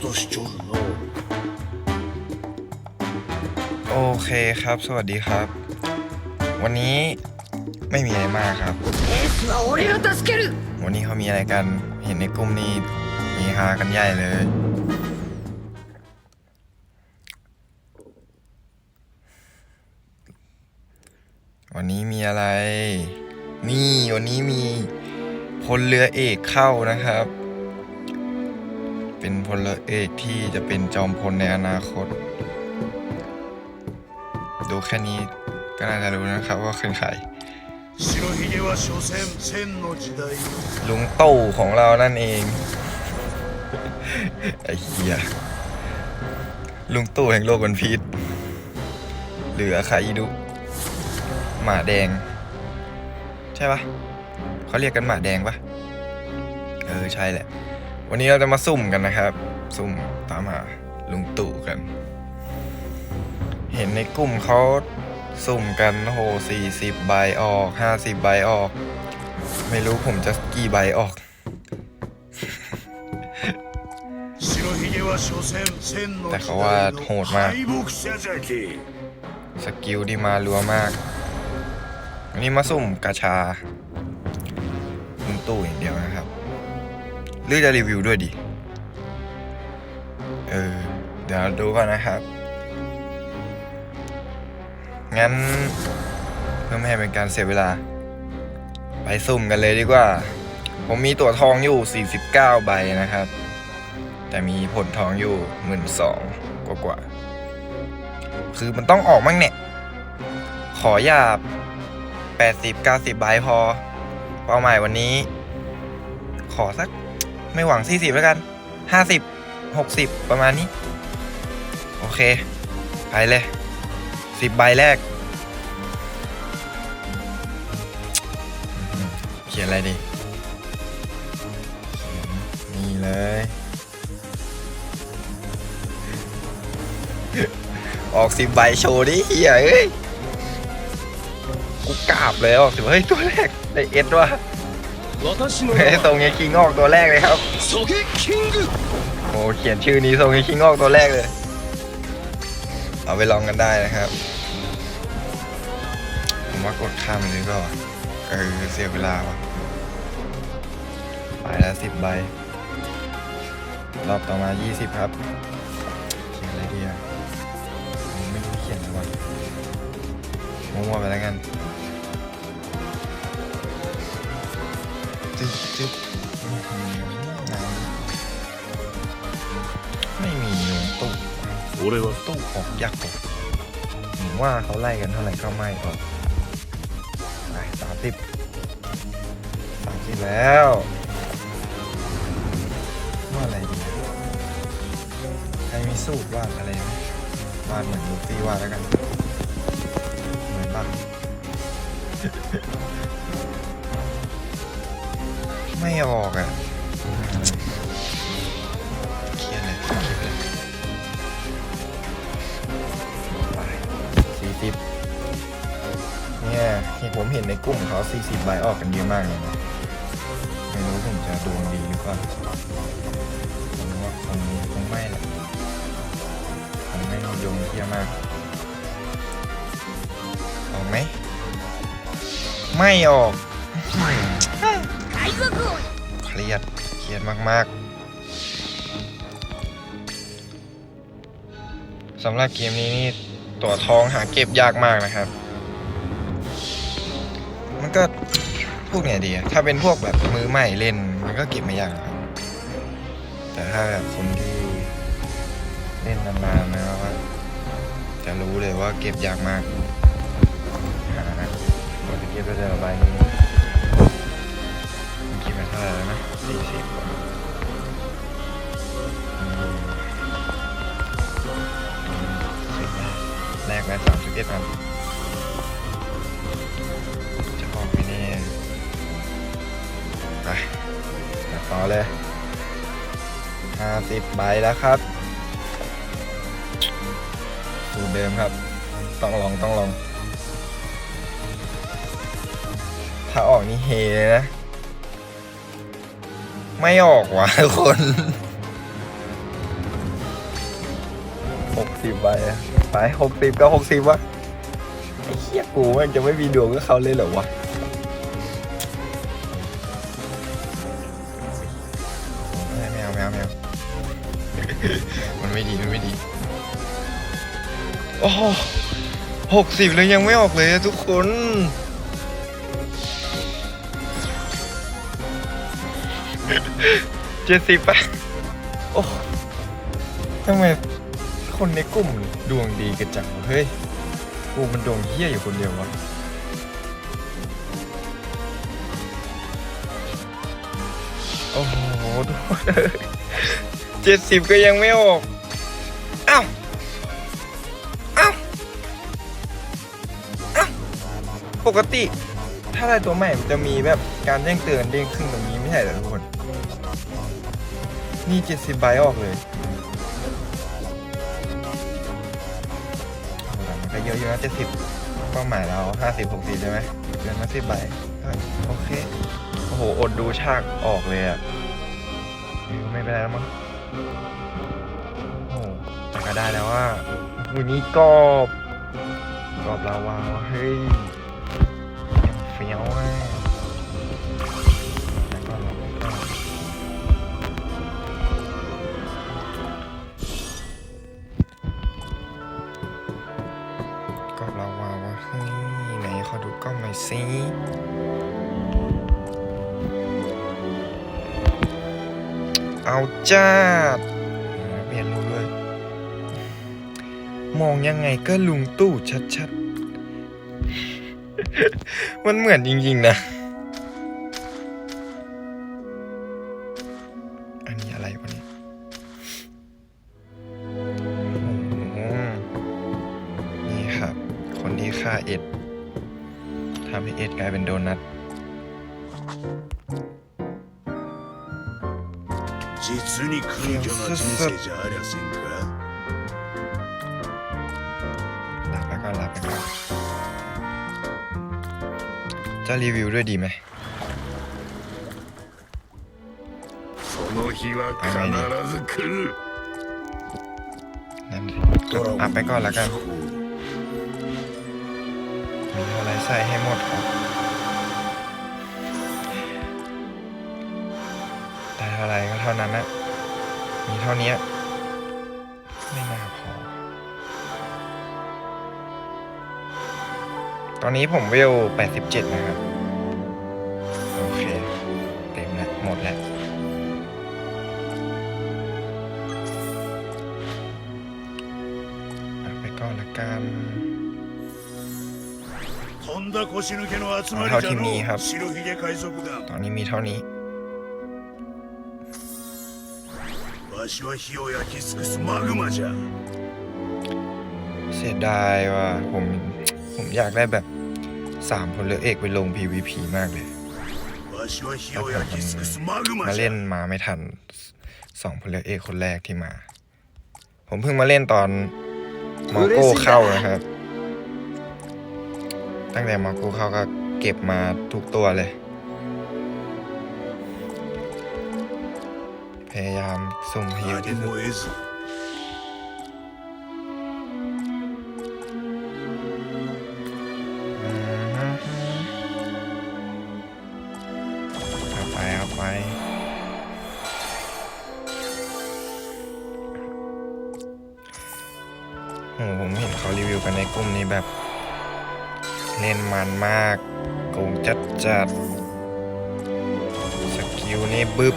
と主張のโอเคครับ สวัสดีครับ วันนี้ไม่มีอะไรมากครับวันนี้เขามีอะไรกัน เห็นในกลุ่มนี้มีฮากันใหญ่เลย วันนี้มีอะไร นี่ วันนี้มีพลเรือเอกเข้านะครับ เป็นพลเอกที่จะเป็นจอมพลในอนาคต ดูแค่นี้ก็น่าจะรู้นะครับว่าเป็นใครลุงตู่ของเรานั่นเอง ไอ้เหี้ยลุงตู่แห่งโลกวันพีชเหลือใครอิดุ หมาแดง ใช่ปะเขาเรียกกันหมาแดงปะเออ ใช่แหละ วันนี้เราจะมาสุ่มกันนะครับสุ่มตามหาลุงตู่กัน เห็นในกลุ่มเขาสุ่มกันโหสี่สิบใบออกห้าสิบใบออก ไม่รู้ผมจะกี่ใบออกแต่เขาว่าโหดมากสกิลที่มารัวมาก วันนี้มาสุ่มกาชาลุงตู่ หรือจะรีวิวด้วยดิ เออ เดี๋ยวดูก่อนนะครับ งั้นเพื่อไม่ให้เป็นการเสียเวลา ไปสุ่มกันเลยดีกว่า ผมมีตั๋วทองอยู่ 49 ใบนะครับ แต่มีผลทองอยู่หมื่นสองกว่าๆคือมันต้องออกมั่งเนี่ย ขออย่า80 90 ใบพอ เป้าหมายวันนี้ขอสัก ไม่หวัง 40 แล้วกัน 50 60 ประมาณนี้ โอเค ไปเลย 10 ใบแรก เขียนอะไรดี เขียนนี่เลย ออกสิบใบโชว์ดิเฮียเอ้ย กูกราบเลยออกสิบเฮ้ย ตัวแรกได้เอ็ดว่ะ เฮ้ทรงเงคิงออกตัวแรกเลยครับโอ้เขียนชื่อนี้ทรงเงคิงออกตัวแรกเลย เอาไปลองกันได้นะครับผมว่ากดข้ามอันี้ก็เออเสียเวลาว่ะไปแล้วสิบใบ รอบต่อมา 20 ครับ เขียนอะไรดีอะไม่รู้เขียนอะไรมั่วๆไปแล้วกัน จึ๊บจึ๊บอื้อหือไหนไม่มีหนึ่งตู้俺はตู้ออกยากกว่าผมว่าเขาไล่กันเท่าไหร่ก็ไม่ออกไปสามสิบสามสิบแล้วว่าอะไรดีใครมีสูตรวาดอะไรไหมวาดเหมือนลูฟี่วาดแล้วกันเหมือนปะ ไม่ออกอะเครียดเลยสี่สิบเนี่ยที่ผมเห็นในกลุ่มเขา40ใบออกกันเยอะมากเลยนะไม่รู้ผมจะดวงดีหรือเปล่าผมว่าคงคงไม่ละผมไม่นิยมเที่ยมากออกไหมไม่ออก เครียดเครียดมากๆสำหรับเกมนี้นี่ตัวทองหาเก็บยากมากนะครับ มันก็พูดไงดีถ้าเป็นพวกแบบมือใหม่เล่นมันก็เก็บไม่ยากครับแต่ถ้าแบบคนที่เล่นนานๆนะครับว่าจะรู้เลยว่าเก็บยากมากหากว่าจะเก็บได้แต่ละใบนี้ แล้วนะสี่สิบกว่ามแรกแรกสามสิบเอ็ดอันจะออกไปแน่ไปต่อเลยห้าสิบใบแล้วครับสูตรเดิมครับ ต้องลองต้องลอง ถ้าออกนี่เฮเลยนะ ไม่ออกว่ะทุกคนหกสิบใบอะไปหกสิบก็หกสิบวะไอ้เหี้ยกูมันจะไม่มีดวงกับเขาเลยเหรอวะไม่ไม่เอาไม่เอาไม่เอามันไม่ดีมันไม่ดี โอ้หกสิบแล้วยังไม่ออกเลยอะทุกคน เจ็ดสิบปะโอ้ทำไมคนในกลุ่มดวงดีกันจังวะเฮ้ย กูมันดวงเฮี้ยอยู่คนเดียววะโอ้โหเจ็ดสิบก็ยังไม่ออก อ้าว อ้าว อ้าว ปกติ ถ้าได้ตัวใหม่มันจะมีแบบการแจ้งเตือนเด้งขึ้นตรงนี้ไม่ใช่เหรอทุกคน นี่เจ็ดสิบใบออกเลยโอ้โหแต่มันก็เยอะอยู่นะเจ็ดสิบเป้าหมายเราห้าสิบหกสิบใช่ไหมเกินมาสิบใบโอเค โอ้โห อดดูฉากออกเลยอะไม่เป็นไรแล้วมั้งโอ้โหแต่ก็ได้แล้วว่าวันนี้กรอบกรอบลาวาเฮ้ย เอาจ้าเปลี่ยนรู้ด้วยมองยังไงก็ลุงตู้ชัดๆ มันเหมือนจริงๆนะ อันนี้อะไรวะเนี่ยโอ้โหนี่ครับ คนที่ฆ่าเอ็ดทำให้เอ็ดกลายเป็นโดนัท จะรีวิวด้วยดีไหมนั่นอัไปก่อนแล้วกัน มีอะไรใส่ให้หมดครับได้เท่าไรก็เท่านั้นนะมีเท่านี้ ตอนนี้ผมวิวล 87 นะครับ โอเค เต็มแล้ว หมดแล้ว ไปก่อนละกันเท่าที่มีครับ ตอนนี้มีเท่านี้เสียดายว่าผม ผมอยากได้แบบสามพลเรือเอกไปลง PVP มากเลยมาเล่นมาไม่ทันสองพลเรือเอกคนแรกที่มา ผมเพิ่งมาเล่นตอนมอโก้เข้านะครับ ตั้งแต่มอโก้เข้าก็เก็บมาทุกตัวเลย พยายามสุ่มให้เยอะที่สุด เห็นเขารีวิวกันในกลุ่มนี้แบบเล่นมันมากโกงจัดจัดสกิลนี่บึบ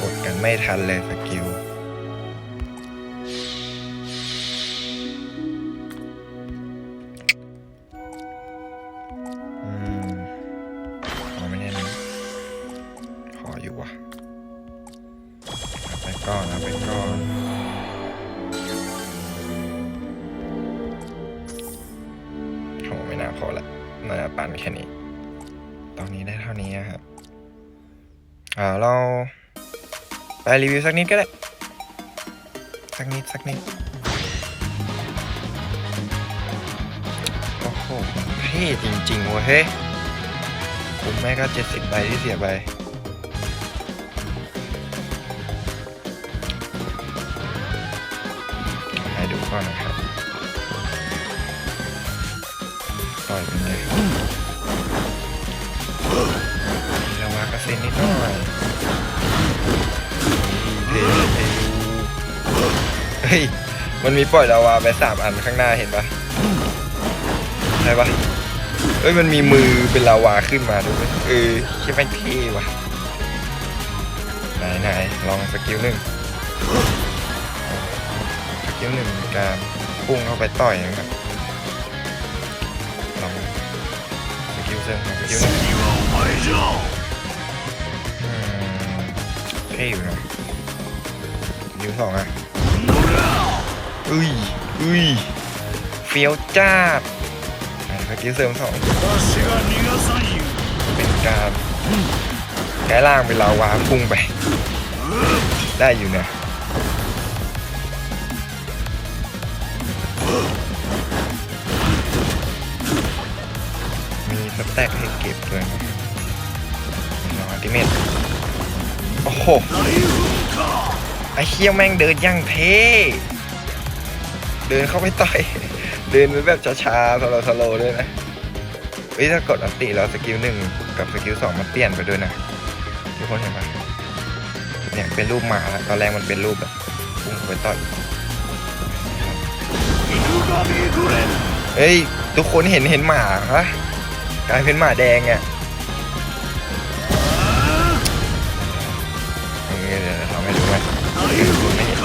กดกันไม่ทันเลย รีวิวสักนิดก็ได้ สักนิด สักนิด โอ้โหเท่จริงๆเว้ยเฮ้ยผมแม่ก็เจ็ดสิบใบที่เสียไปอนนะครับต่อยมันเลยมีลาวากระเซ็นนิดหน่อย เฮ้ย มันมีปล่อยลาวาไปสามอันข้างหน้าเห็นปะใช่ปะเอ้ย มันมีมือเป็นลาวาขึ้นมาด้วยเออใช่ไหมเท่ว่ะ ไหนไหนลองสกิลหนึ่งสกิลหนึ่งการพุ่งเข้าไปต่อยนะครับลองสกิลเซนสกิลหนึ่งเท่อยู่นะ ยิงสองอะอุ้ยอุ้ยเฟี้ยวจ้าบเมื่อกี้เสริมสองเป็นการแค่ล่างเป็นลาวาพุ่งไป ได้อยู่เนี่ยมีสแต็กให้เก็บด้วยนะนอติเมตโอ้โห ไอ้เคี้ยวแม่งเดินยังเท่เดินเข้าไปต่อย เดินแบบช้าๆทโลสโลด้วยนะเฮ้ยถ้ากดอัติแล้วสกิลหนึ่งกับสกิลสองมันเปลี่ยนไปด้วยนะทุกคนเห็นไหมเนี่ยเป็นรูปหมาตอนแรกมันเป็นรูปแบบพุ่งเข้าไปต่อยเฮ้ยทุกคนเห็นเห็นหมาฮะกลายเป็นหมาแดงอะ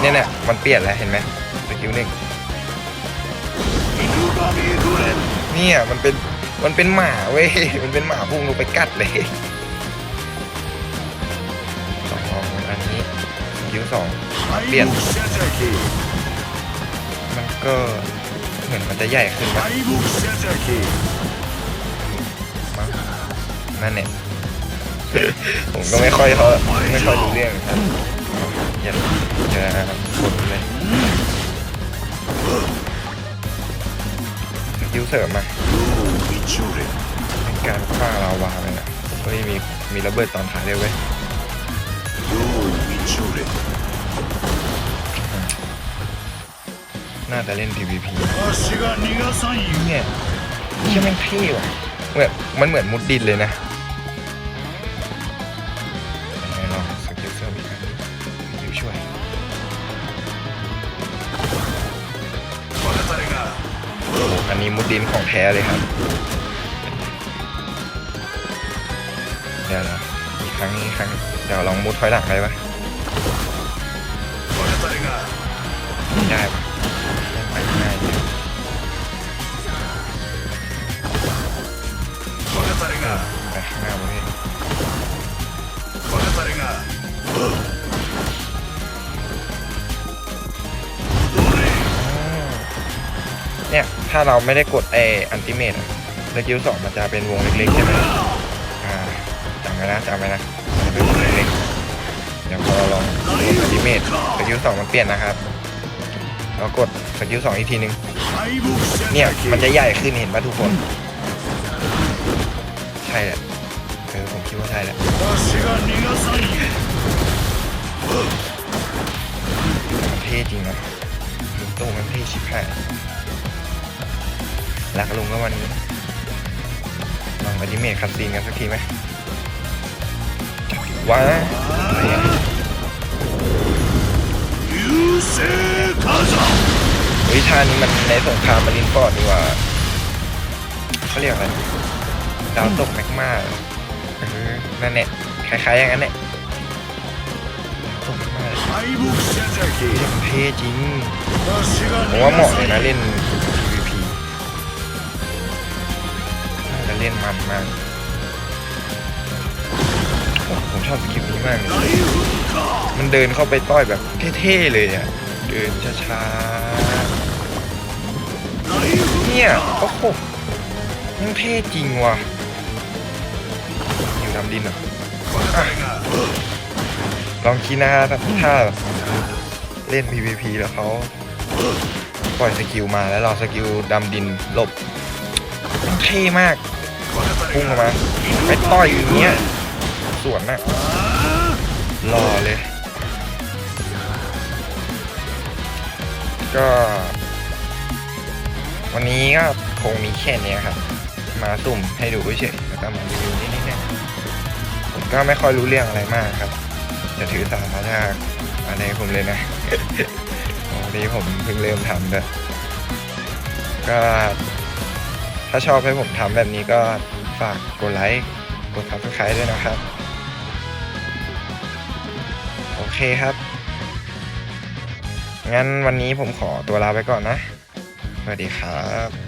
เนี่ยเนี่ยมันเปลี่ยนแล้วเห็นไหมสกิลหนึ่งเนี่ยมันเป็นมันเป็นหมาเว้ย มันเป็นหมาพุ่งลงไปกัดเลยสองอันนี้คิวสองเปลี่ยน มันก็เหมือนมันจะใหญ่ขึ้นปะนั่นเนี่ยผมก็ไม่ค่อยเขาไม่ค่อยรู้เรื่องครับ เสริมมาเป็นการฆ่าลาวาเลยนะเฮ้มีมีระเบิดตอนท้ายด้วยเว้ยน่าจะเล่น PVP เนี่ยที่แม่งเท่ว่ะแบบมันเหมือนมุดดินเลยนะ อันนี้มุดดินของแท้เลยครับเดี๋ยวนะอีกครั้งอีกครั้งเดี๋ยวลองมุดถอยหลังได้ปะได้ปะ ถ้าเราไม่ได้กดไออันติเมตสกิลสองมันจะเป็นวงเล็กๆใช่ไหมจำไว้นะจำไว้นะเป็นวงเล็กๆเดี๋วพอเราลองกดอันติเมตสกิลสองมันเปลี่ยนนะครับเรากดสกิลสองอีกทีนึงเนี่ยมันจะใหญ่ขึ้นเห็นไหมทุกคนใช่แหละเออผมคิดว่าใช่แหละ ลักลุงก็วันนี้ลองไปดิเมตคันซีนกันสักทีไหมว้าวิธานี้มันในสงครามมารินฟอร์ดดีกว่าเขาเรียกอะไรดาวตกแม็กมานั่นแหละคล้ายๆอย่างนั้นแหละตกแมกมาเท่จริงผมว่าเหมาะเลยนะเล่น เล่นมันมากผมชอบสกิปนี้มากเลยมันเดินเข้าไปต้อยแบบเท่ๆเลยอะ เดินช้าๆ เนี่ยโอ้โหยังเท่จริงว่ะอยู่ดำดินอะลองคีนาถ้าเล่น PVP แล้วเขาปล่อยสกิลมาแล้วรอสกิลดำดินลบเท่มาก พุ่งเข้มาไปต่อยอย่างเงี้ยสวนน่ะรอเลย ก็ วันนี้ก็คงมีแค่นี้ครับ มาสุ่มให้ดูเฉยแล้วก็มารีวิวนิดๆนะผมก็ไม่ค่อยรู้เรื่องอะไรมากครับจะถือสาจากอะไรผมเลยนะวันนี้ผมเพิ่งเริ่มทำด้วก็ถ้าชอบให้ผมทำแบบนี้ก็ ฝากกดไลค์ กดซับสไครต์ด้วยนะครับ โอเคครับ งั้นวันนี้ผมขอตัวลาไปก่อนนะ สวัสดีครับ